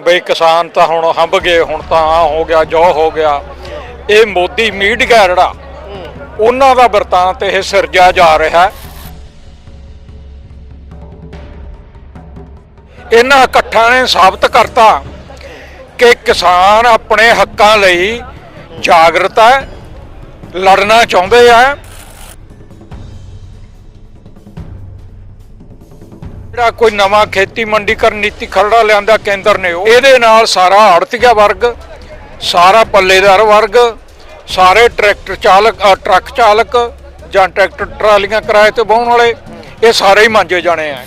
ਬਈ ਕਿਸਾਨ ਤਾਂ ਹੁਣ ਹੰਬ ਗਏ, ਹੁਣ ਤਾਂ ਆ ਹੋ ਗਿਆ ਜੋ ਹੋ ਗਿਆ। ਇਹ ਮੋਦੀ ਮੀਡੀਆ ਜਿਹੜਾ, ਉਹਨਾਂ ਦਾ ਵਰਤਾਂਤ ਇਹ ਸਿਰਜਿਆ ਜਾ ਰਿਹਾ ਇਹਨਾਂ ਇਕੱਠਾਂ ਨੇ ਸਾਬਤ ਕਰਤਾ ਕਿ ਕਿਸਾਨ ਆਪਣੇ ਹੱਕਾਂ ਲਈ ਜਾਗਰਤ ਹੈ ਲੜਨਾ ਚਾਹੁੰਦੇ ਆ। ਜਿਹੜਾ ਕੋਈ ਨਵਾਂ ਖੇਤੀ ਮੰਡੀਕਰਨ ਨੀਤੀ ਖਰੜਾ ਲਿਆਂਦਾ ਕੇਂਦਰ ਨੇ ਉਹ, ਇਹਦੇ ਨਾਲ ਸਾਰਾ ਆੜਤੀਆ ਵਰਗ, ਸਾਰਾ ਪੱਲੇਦਾਰ ਵਰਗ, ਸਾਰੇ ਟਰੈਕਟਰ ਚਾਲਕ ਟਰੱਕ ਚਾਲਕ ਜਾਂ ਟਰੈਕਟਰ ਟਰਾਲੀਆਂ ਕਿਰਾਏ ਤੇ ਵਾਹਣ ਵਾਲੇ, ਇਹ ਸਾਰੇ ਹੀ ਮਾਂਜੇ ਜਾਣੇ ਆ।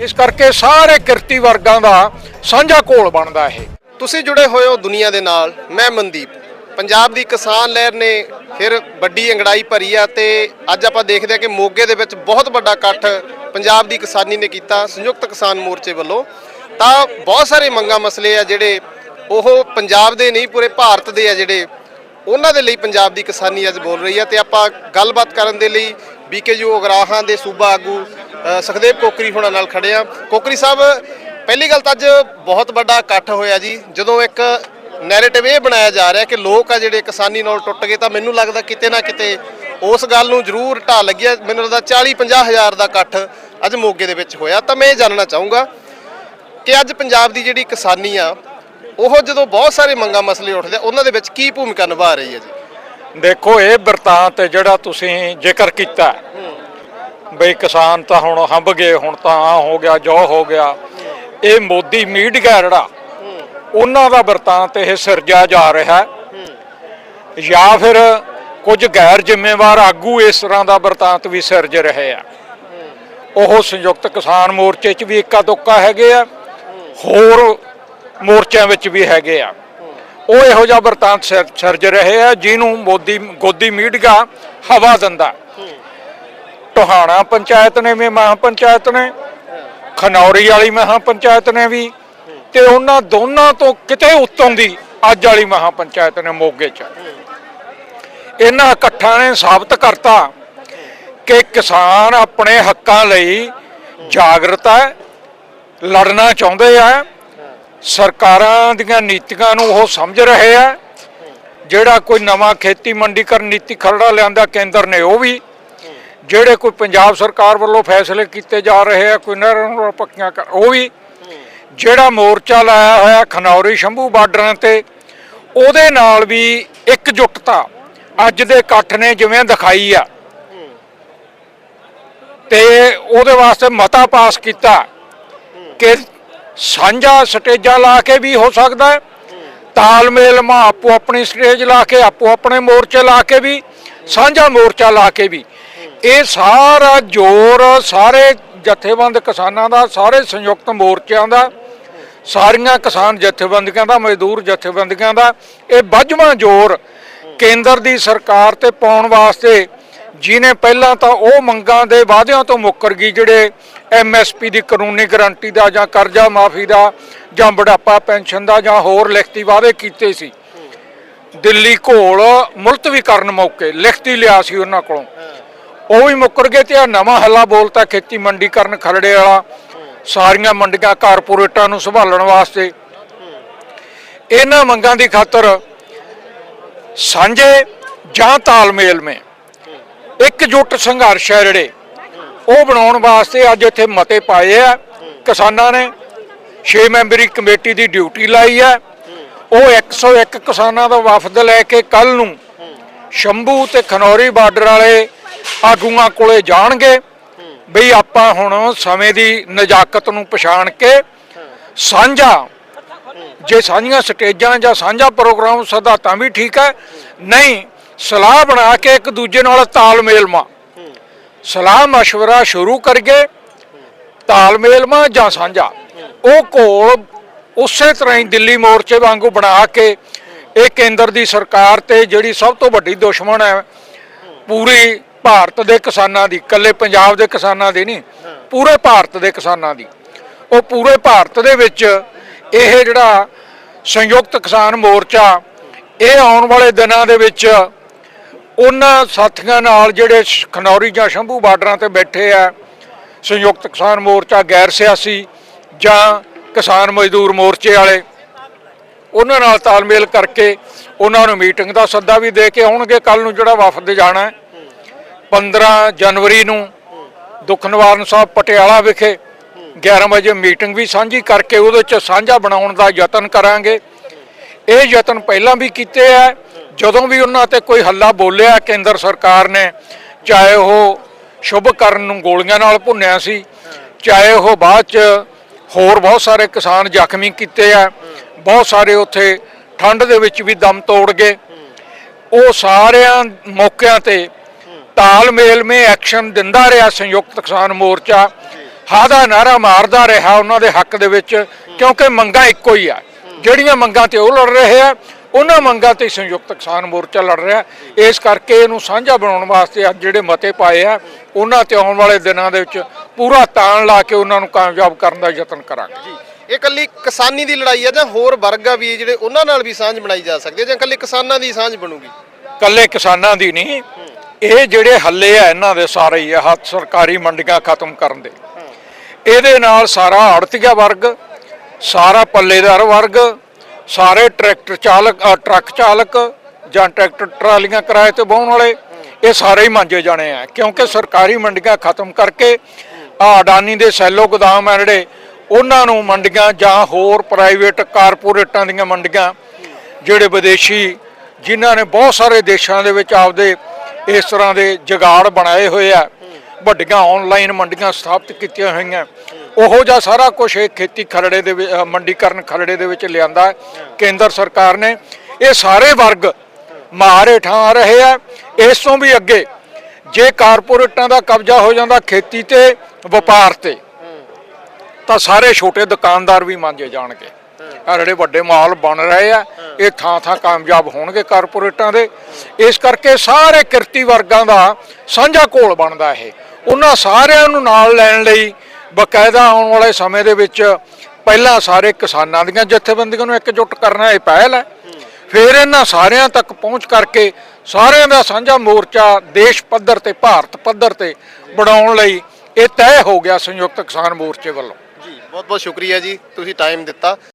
ਇਸ ਕਰਕੇ ਸਾਰੇ ਕਿਰਤੀ ਵਰਗਾਂ ਦਾ ਸਾਂਝਾ ਘੋਲ ਬਣਦਾ ਇਹ। ਤੁਸੀਂ ਜੁੜੇ ਹੋਏ ਹੋ ਦੁਨੀਆ ਦੇ ਨਾਲ, ਮੈਂ ਮਨਦੀਪ। ਪੰਜਾਬ ਦੀ ਕਿਸਾਨ ਲਹਿਰ ਨੇ ਫਿਰ ਵੱਡੀ ਅੰਗੜਾਈ ਭਰੀ ਆ ਤੇ ਅੱਜ ਆਪਾਂ ਦੇਖਦੇ ਹਾਂ ਕਿ ਮੋਗੇ ਦੇ ਵਿੱਚ ਬਹੁਤ ਵੱਡਾ ਇਕੱਠ ਪੰਜਾਬ ਦੀ ਕਿਸਾਨੀ ਨੇ ਕੀਤਾ, ਸੰਯੁਕਤ ਕਿਸਾਨ ਮੋਰਚੇ ਵੱਲੋਂ। ਤਾਂ ਬਹੁਤ ਸਾਰੇ ਮੰਗਾ ਮਸਲੇ ਆ ਜਿਹੜੇ ਉਹ ਪੰਜਾਬ ਦੇ ਨਹੀਂ, ਪੂਰੇ ਭਾਰਤ ਦੇ ਆ ਜਿਹੜੇ ਉਹਨਾਂ ਦੇ ਲਈ ਪੰਜਾਬ ਦੀ ਕਿਸਾਨੀ ਅੱਜ ਬੋਲ ਰਹੀ ਹੈ ਤੇ ਆਪਾਂ ਗੱਲਬਾਤ ਕਰਨ ਦੇ ਲਈ ਬੀਕੇਯੂ ਅਗਰਾਹਾਂ ਦੇ ਸੂਬਾ ਆਗੂ ਸੁਖਦੇਵ ਕੋਕਰੀ ਹੋਣਾ ਨਾਲ ਖੜੇ ਆ। ਕੋਕਰੀ ਸਾਹਿਬ, ਪਹਿਲੀ ਗੱਲ ਤਾਂ ਅੱਜ ਬਹੁਤ ਵੱਡਾ ਇਕੱਠ ਹੋਇਆ ਜੀ। ਜਦੋਂ ਇੱਕ ਨੈਰੇਟਿਵ ਇਹ ਬਣਾਇਆ ਜਾ ਰਿਹਾ ਕਿ ਲੋਕ ਆ ਜਿਹੜੇ ਕਿਸਾਨੀ ਨਾਲ ਟੁੱਟ ਗਏ ਤਾਂ ਮੈਨੂੰ ਲੱਗਦਾ ਕਿਤੇ ਨਾ ਕਿਤੇ ਉਸ ਗੱਲ ਨੂੰ ਜ਼ਰੂਰ ਢਾਹ ਲੱਗਿਆ ਮੈਨੂੰ ਲੱਗਦਾ 40 50 ਹਜ਼ਾਰ ਦਾ ਇਕੱਠ ਅੱਜ ਮੋਗੇ ਦੇ ਵਿੱਚ ਹੋਇਆ। ਤਾਂ ਮੈਂ ਇਹ ਜਾਣਨਾ ਚਾਹੂੰਗਾ ਕਿ ਅੱਜ ਪੰਜਾਬ ਦੀ ਜਿਹੜੀ ਕਿਸਾਨੀ ਆ, ਉਹ ਜਦੋਂ ਬਹੁਤ ਸਾਰੇ ਮੰਗਾ ਮਸਲੇ ਉੱਠਦੇ ਉਹਨਾਂ ਦੇ ਵਿੱਚ ਕੀ ਭੂਮਿਕਾ ਨਿਭਾ ਰਹੀ ਹੈ ਜੀ? ਦੇਖੋ, ਇਹ ਵਰਤਾਂਤ ਜਿਹੜਾ ਤੁਸੀਂ ਜ਼ਿਕਰ ਕੀਤਾ ਬਈ ਕਿਸਾਨ ਤਾਂ ਹੁਣ ਹੰਬ ਗਏ, ਹੁਣ ਤਾਂ ਆ ਹੋ ਗਿਆ ਜੋ ਹੋ ਗਿਆ। ਇਹ ਮੋਦੀ ਮੀਡੀਆ ਜਿਹੜਾ ਉਹਨਾਂ ਦਾ ਵਰਤਾਂਤ ਇਹ ਸਿਰਜਿਆ ਜਾ ਰਿਹਾ ਹੈ। ਜਾਂ ਫਿਰ ਕੁਝ ਗੈਰ ਜ਼ਿੰਮੇਵਾਰ ਆਗੂ ਇਸ ਤਰ੍ਹਾਂ ਦਾ ਵਰਤਾਂਤ ਵੀ ਸਿਰਜ ਰਹੇ ਆ। ਉਹ ਸੰਯੁਕਤ ਕਿਸਾਨ ਮੋਰਚੇ 'ਚ ਵੀ ਇੱਕਾ ਦੁੱਕਾ ਹੈਗੇ ਆ, ਹੋਰ ਮੋਰਚਿਆਂ ਵਿੱਚ ਵੀ ਹੈਗੇ ਆ। ਉਹ ਇਹੋ ਜਿਹਾ ਵਰਤਾਂਤ ਸਿਰ- ਸਿਰਜ ਰਹੇ ਆ, ਜਿਹਨੂੰ ਮੋਦੀ, ਗੋਦੀ ਮੀਡੀਆ ਹਵਾ ਦਿੰਦਾ। ਟੋਹਾਣਾ ਪੰਚਾਇਤ ਨੇ ਵੀ, ਮਹਾ ਪੰਚਾਇਤ ਨੇ। ਖਨੌਰੀ ਵਾਲੀ ਮਹਾ ਪੰਚਾਇਤ ਨੇ ਵੀ। ਤੇ ਉਹਨਾਂ ਦੋਨਾਂ ਤੋਂ ਕਿਤੇ ਉੱਤੋਂ ਦੀ ਅੱਜ ਵਾਲੀ ਮਹਾ ਪੰਚਾਇਤ ਨੇ ਮੋਗੇ 'ਚ। ਇਹਨਾਂ ਇਕੱਠਾਂ ਨੇ ਸਾਬਤ ਕਰਤਾ ਕਿ ਕਿਸਾਨ ਆਪਣੇ ਹੱਕਾਂ ਲਈ ਜਾਗਰਤ ਹੈ, ਲੜਨਾ ਚਾਹੁੰਦੇ ਆ। ਸਰਕਾਰਾਂ ਦੀਆਂ ਨੀਤੀਆਂ ਨੂੰ ਉਹ ਸਮਝ ਰਹੇ ਆ। ਜਿਹੜਾ ਕੋਈ ਨਵਾਂ ਖੇਤੀ ਮੰਡੀਕਰਨ ਨੀਤੀ ਖਰੜਾ ਲਿਆਂਦਾ ਕੇਂਦਰ ਨੇ ਉਹ ਵੀ। ਜਿਹੜੇ ਕੋਈ ਪੰਜਾਬ ਸਰਕਾਰ ਵੱਲੋਂ ਫੈਸਲੇ ਕੀਤੇ ਜਾ ਰਹੇ ਆ, ਕੋਈ ਨਹਿਰਾਂ ਨੂੰ ਪੱਕੀਆਂ ਉਹ ਵੀ। ਜਿਹੜਾ ਮੋਰਚਾ ਲਾਇਆ ਹੋਇਆ ਖਨੌਰੀ ਸ਼ੰਭੂ ਬਾਰਡਰਾਂ ਤੇ, ਉਹਦੇ ਨਾਲ ਵੀ ਇਕਜੁੱਟਤਾ ਅੱਜ ਦੇ ਇਕੱਠ ਨੇ ਜਿਵੇਂ ਦਿਖਾਈ ਆ। ਤੇ ਉਹਦੇ ਵਾਸਤੇ ਮਤਾ ਪਾਸ ਕੀਤਾ ਕਿ ਸਾਂਝਾ ਸਟੇਜਾਂ ਲਾ ਕੇ ਵੀ ਹੋ ਸਕਦਾ ਹੈ, ਤਾਲਮੇਲ ਮਾ ਆਪੋ ਆਪਣੀ ਸਟੇਜ ਲਾ ਕੇ, ਆਪੋ ਆਪਣੇ ਮੋਰਚੇ ਲਾ ਕੇ ਵੀ, ਸਾਂਝਾ ਮੋਰਚਾ ਲਾ ਕੇ ਵੀ। ਇਹ ਸਾਰਾ ਜ਼ੋਰ, ਸਾਰੇ ਜਥੇਬੰਦ ਕਿਸਾਨਾਂ ਦਾ, ਸਾਰੇ ਸੰਯੁਕਤ ਮੋਰਚਿਆਂ ਦਾ, ਸਾਰੀਆਂ ਕਿਸਾਨ ਜਥੇਬੰਦੀਆਂ ਦਾ, ਮਜ਼ਦੂਰ ਜਥੇਬੰਦੀਆਂ ਦਾ, ਇਹ ਵੱਜਵਾਂ ਜ਼ੋਰ ਕੇਂਦਰ ਦੀ ਸਰਕਾਰ ਤੇ ਪਾਉਣ ਵਾਸਤੇ ਜਿਨੇ ਪਹਿਲਾਂ ਤਾਂ ਉਹ ਮੰਗਾਂ ਦੇ ਵਾਅਦਿਆਂ ਤੋਂ ਮੁੱਕਰ ਗਈ, ਜਿਹੜੇ ਐਮਐਸਪੀ ਦੀ ਕਾਨੂੰਨੀ ਗਰੰਟੀ ਦਾ ਜਾਂ ਕਰਜ਼ਾ ਮਾਫੀ ਦਾ ਜਾਂ ਬੁਢਾਪਾ ਪੈਨਸ਼ਨ ਦਾ ਜਾਂ ਹੋਰ ਲਿਖਤੀ ਵਾਅਦੇ ਕੀਤੇ ਸੀ। ਦਿੱਲੀ ਘੋਲ ਮੁਲਤਵੀ ਕਰਨ ਮੌਕੇ ਲਿਖਤੀ ਲਿਆ ਸੀ ਉਹਨਾਂ ਕੋਲੋਂ। ਉਹ ਵੀ ਮੁੱਕਰ ਗਏ ਤੇ ਆ ਨਵਾਂ ਹੱਲਾ ਬੋਲਤਾ ਖੇਤੀ ਮੰਡੀਕਰਨ ਖਰੜੇ ਵਾਲਾ। ਸਾਰੀਆਂ ਮੰਡੀਆਂ ਕਾਰਪੋਰੇਟਾਂ ਨੂੰ ਸੰਭਾਲਣ ਵਾਸਤੇ। ਇਹਨਾਂ ਮੰਗਾਂ ਦੀ ਖਾਤਰ ਸਾਂਝੇ ਜਾਂ ਤਾਲਮੇਲ ਮੇ ਇਕਜੁੱਟ ਸੰਘਰਸ਼ ਹੈ ਜਿਹੜੇ। ਉਹ ਬਣਾਉਣ ਵਾਸਤੇ ਅੱਜ ਇੱਥੇ ਮਤੇ ਪਾਏ ਆ। ਕਿਸਾਨਾਂ ਨੇ 6 ਮੈਂਬਰੀ ਕਮੇਟੀ ਦੀ ਡਿਊਟੀ ਲਾਈ ਹੈ ਉਹ 101 ਕਿਸਾਨਾਂ ਦਾ ਵਫਦ ਲੈ ਕੇ ਕੱਲ ਨੂੰ ਸ਼ੰਭੂ ਤੇ ਖਨੌਰੀ ਬਾਰਡਰ ਵਾਲੇ ਆਗੂਆਂ ਕੋਲੇ ਜਾਣਗੇ ਬਈ ਆਪਾਂ ਹੁਣ ਸਮੇਂ ਦੀ ਨਜਾਕਤ ਨੂੰ ਪਛਾਣ ਕੇ ਸਾਂਝਾ ਜੇ ਸਾਂਝੀਆਂ ਸਟੇਜਾਂ ਜਾਂ ਸਾਂਝਾ ਪ੍ਰੋਗਰਾਮ ਸਦਾ ਤਾਂ ਵੀ ਠੀਕ ਹੈ ਨਹੀਂ ਸਲਾਹ ਬਣਾ ਕੇ ਇੱਕ ਦੂਜੇ ਨਾਲ ਤਾਲਮੇਲ ਮਾ ਸਲਾਹ مشورہ ਸ਼ੁਰੂ ਕਰਗੇ ਤਾਲਮੇਲ ਮਾ ਜਾਂ ਸਾਂਝਾ ਉਹ ਘੋਲ ਉਸੇ ਤਰ੍ਹਾਂ ਹੀ ਦਿੱਲੀ ਮੋਰਚੇ ਵਾਂਗੂ ਬਣਾ ਕੇ ਇਹ ਕੇਂਦਰ ਦੀ ਸਰਕਾਰ ਤੇ ਜਿਹੜੀ ਸਭ ਤੋਂ ਵੱਡੀ ਦੁਸ਼ਮਣ ਹੈ ਪੂਰੀ ਭਾਰਤ ਦੇ ਕਿਸਾਨਾਂ ਦੀ, ਇਕੱਲੇ ਪੰਜਾਬ ਦੇ ਕਿਸਾਨਾਂ ਦੀ ਨਹੀਂ, ਪੂਰੇ ਭਾਰਤ ਦੇ ਕਿਸਾਨਾਂ ਦੀ। ਉਹ ਪੂਰੇ ਭਾਰਤ ਦੇ ਵਿੱਚ ਇਹ ਜਿਹੜਾ ਸੰਯੁਕਤ ਕਿਸਾਨ ਮੋਰਚਾ, ਇਹ ਆਉਣ ਵਾਲੇ ਦਿਨਾਂ ਦੇ ਵਿੱਚ ਉਹਨਾਂ ਸਾਥੀਆਂ ਨਾਲ ਜਿਹੜੇ ਖਨੌਰੀ ਜਾਂ ਸ਼ੰਭੂ ਬਾਰਡਰਾਂ ਤੇ ਬੈਠੇ ਆ, ਸੰਯੁਕਤ ਕਿਸਾਨ ਮੋਰਚਾ, ਗੈਰ ਸਿਆਸੀ ਜਾਂ ਕਿਸਾਨ ਮਜ਼ਦੂਰ ਮੋਰਚੇ ਵਾਲੇ, ਉਹਨਾਂ ਨਾਲ ਤਾਲਮੇਲ ਕਰਕੇ ਉਹਨਾਂ ਨੂੰ ਮੀਟਿੰਗ ਦਾ ਸੱਦਾ ਵੀ ਦੇ ਕੇ ਆਉਣਗੇ ਕੱਲ ਨੂੰ ਜਿਹੜਾ ਵਫਦ ਜਾਣਾ ਹੈ। 15 ਜਨਵਰੀ ਨੂੰ ਦੁੱਖ ਨਿਵਾਰਨ ਸਾਹਿਬ ਪਟਿਆਲਾ ਵਿਖੇ 11 ਵਜੇ ਮੀਟਿੰਗ ਵੀ ਸਾਂਝੀ ਕਰਕੇ ਉਹਦੇ ਚ ਸਾਂਝਾ ਬਣਾਉਣ ਦਾ ਯਤਨ ਕਰਾਂਗੇ। ਇਹ ਯਤਨ ਪਹਿਲਾਂ ਵੀ ਕੀਤੇ ਆ। ਜਦੋਂ ਵੀ ਉਹਨਾਂ ਤੇ ਕੋਈ ਹੱਲਾ ਬੋਲਿਆ, ਕੇਂਦਰ ਸਰਕਾਰ ਨੇ, ਚਾਹੇ ਉਹ ਸ਼ੁਭ ਕਰਨ ਨੂੰ ਗੋਲੀਆਂ ਨਾਲ ਭੁੰਨਿਆ ਸੀ, ਚਾਹੇ ਉਹ ਬਾਅਦ ਚ ਹੋਰ ਬਹੁਤ ਸਾਰੇ ਕਿਸਾਨ ਜ਼ਖਮੀ ਕੀਤੇ ਆ, ਬਹੁਤ ਸਾਰੇ ਉੱਥੇ ਠੰਡ ਦੇ ਵਿੱਚ ਵੀ ਦਮ ਤੋੜ ਗਏ। ਉਹ ਸਾਰਿਆਂ ਮੌਕਿਆਂ ਤੇ ਤਾਲਮੇਲ ਮੇ ਐਕਸ਼ਨ ਦਿੰਦਾ ਰਿਹਾ ਸੰਯੁਕਤ ਕਿਸਾਨ ਮੋਰਚਾ। ਹਾਦਾ ਨਾਰਾ ਮਾਰਦਾ ਰਿਹਾ ਉਹਨਾਂ ਦੇ ਹੱਕ ਦੇ ਵਿੱਚ ਕਿਉਂਕਿ ਮੰਗਾਂ ਇੱਕੋ ਹੀ ਆ। ਜਿਹੜੀਆਂ ਮੰਗਾਂ ਤੇ ਉਹ ਲੜ ਰਹੇ ਆ ਉਹਨਾਂ ਮੰਗਾਂ ਤੇ ਸੰਯੁਕਤ ਕਿਸਾਨ ਮੋਰਚਾ ਲੜ ਰਿਹਾ। ਇਸ ਕਰਕੇ ਇਹਨੂੰ ਸਾਂਝਾ ਬਣਾਉਣ ਵਾਸਤੇ ਅੱਜ ਜਿਹੜੇ ਮਤੇ ਪਾਏ ਆ ਉਹਨਾਂ ਤੇ ਆਉਣ ਵਾਲੇ ਦਿਨਾਂ ਦੇ ਵਿੱਚ ਪੂਰਾ ਤਾਣ ਲਾ ਕੇ ਉਹਨਾਂ ਨੂੰ ਕਾਮਯਾਬ ਕਰਨ ਦਾ ਯਤਨ ਕਰਾਂਗੇ। ਇਹ ਇਕੱਲੀ ਕਿਸਾਨੀ ਦੀ ਲੜਾਈ ਆ ਜਾਂ ਹੋਰ ਵਰਗ ਆ ਵੀ ਜਿਹੜੇ ਉਹਨਾਂ ਨਾਲ ਵੀ ਸਾਂਝ ਬਣਾਈ ਜਾ ਸਕਦੀ ਹੈ ਜਾਂ ਇਕੱਲੀ ਕਿਸਾਨਾਂ ਦੀ ਸਾਂਝ ਬਣੂਗੀ? ਕੱਲੇ ਕਿਸਾਨਾਂ ਦੀ ਨਹੀਂ ਇਹ ਜਿਹੜੇ ਹੱਲੇ ਆ ਇਹਨਾਂ ਦੇ ਸਾਰੇ ਹੀ ਆ, ਹੱਥ ਸਰਕਾਰੀ ਮੰਡੀਆਂ ਖਤਮ ਕਰਨ ਦੇ। ਇਹਦੇ ਨਾਲ ਸਾਰਾ ਆੜਤੀਆ ਵਰਗ, ਸਾਰਾ ਪੱਲੇਦਾਰ ਵਰਗ, ਸਾਰੇ ਟਰੈਕਟਰ ਚਾਲਕ ਟਰੱਕ ਚਾਲਕ ਜਾਂ ਟਰੈਕਟਰ ਟਰਾਲੀਆਂ ਕਿਰਾਏ ਤੇ ਬਹੁਣ ਵਾਲੇ, ਇਹ ਸਾਰੇ ਹੀ ਮੰਜੇ ਜਾਣੇ ਆ। ਕਿਉਂਕਿ ਸਰਕਾਰੀ ਮੰਡੀਆਂ ਖਤਮ ਕਰਕੇ ਆ ਅਡਾਨੀ ਦੇ ਸੈਲੋ ਗੋਦਾਮ ਆ ਜਿਹੜੇ, ਉਹਨਾਂ ਨੂੰ ਮੰਡੀਆਂ ਜਾਂ ਹੋਰ ਪ੍ਰਾਈਵੇਟ ਕਾਰਪੋਰੇਟਾਂ ਦੀਆਂ ਮੰਡੀਆਂ, ਜਿਹੜੇ ਵਿਦੇਸ਼ੀ, ਜਿਨ੍ਹਾਂ ਨੇ ਬਹੁਤ ਸਾਰੇ ਦੇਸ਼ਾਂ ਦੇ ਵਿੱਚ ਆਪਦੇ ਇਸ ਤਰ੍ਹਾਂ ਦੇ ਜਗਾੜ ਬਣਾਏ ਹੋਏ ਆ। ਵੱਡੀਆਂ ਆਨਲਾਈਨ ਮੰਡੀਆਂ ਸਥਾਪਿਤ ਕੀਤੀਆਂ ਹੋਈਆਂ। ਉਹੋ ਜਿਹਾ ਸਾਰਾ ਕੁਝ ਇਹ ਖੇਤੀ ਖਰੜੇ ਦੇ ਮੰਡੀਕਰਨ ਖਰੜੇ ਦੇ ਵਿੱਚ ਲਿਆਂਦਾ। ਕੇਂਦਰ ਸਰਕਾਰ ਨੇ ਇਹ ਸਾਰੇ ਵਰਗ ਮਾਰੇ ਠਾਂ ਆ ਰਹੇ ਆ। ਇਸ ਤੋਂ ਵੀ ਅੱਗੇ ਜੇ ਕਾਰਪੋਰੇਟਾਂ ਦਾ ਕਬਜ਼ਾ ਹੋ ਜਾਂਦਾ ਖੇਤੀ ਤੇ, ਵਪਾਰ ਤੇ, ਤਾਂ ਸਾਰੇ ਛੋਟੇ ਦੁਕਾਨਦਾਰ ਵੀ ਮੰਜੇ ਜਾਣਗੇ। ਆ ਜਿਹੜੇ ਵੱਡੇ ਮਾਲ ਬਣ ਰਹੇ ਆ, ਇਹ ਥਾਂ ਥਾਂ ਕਾਮਯਾਬ ਹੋਣਗੇ ਕਾਰਪੋਰੇਟਾਂ ਦੇ। ਇਸ ਕਰਕੇ ਸਾਰੇ ਕਿਰਤੀ ਵਰਗਾਂ ਦਾ ਸਾਂਝਾ ਘੋਲ ਬਣਦਾ ਇਹ। ਉਹਨਾਂ ਸਾਰਿਆਂ ਨੂੰ ਨਾਲ ਲੈਣ ਲਈ ਬਕਾਇਦਾ ਆਉਣ ਵਾਲੇ ਸਮੇਂ ਦੇ ਵਿੱਚ ਪਹਿਲਾਂ ਸਾਰੇ ਕਿਸਾਨਾਂ ਦੀਆਂ ਜਥੇਬੰਦੀਆਂ ਨੂੰ ਇਕਜੁੱਟ ਕਰਨਾ ਇਹ ਪਹਿਲ ਹੈ। ਫਿਰ ਇਹਨਾਂ ਸਾਰਿਆਂ ਤੱਕ ਪਹੁੰਚ ਕਰਕੇ ਸਾਰਿਆਂ ਦਾ ਸਾਂਝਾ ਮੋਰਚਾ ਦੇਸ਼ ਪੱਧਰ ਤੇ, ਭਾਰਤ ਪੱਧਰ ਤੇ ਬਣਾਉਣ ਲਈ ਇਹ ਤੈਅ ਹੋ ਗਿਆ ਸੰਯੁਕਤ ਕਿਸਾਨ ਮੋਰਚੇ ਵੱਲੋਂ। ਜੀ ਬਹੁਤ ਬਹੁਤ ਸ਼ੁਕਰੀਆ ਜੀ, ਤੁਸੀਂ ਟਾਈਮ ਦਿੱਤਾ।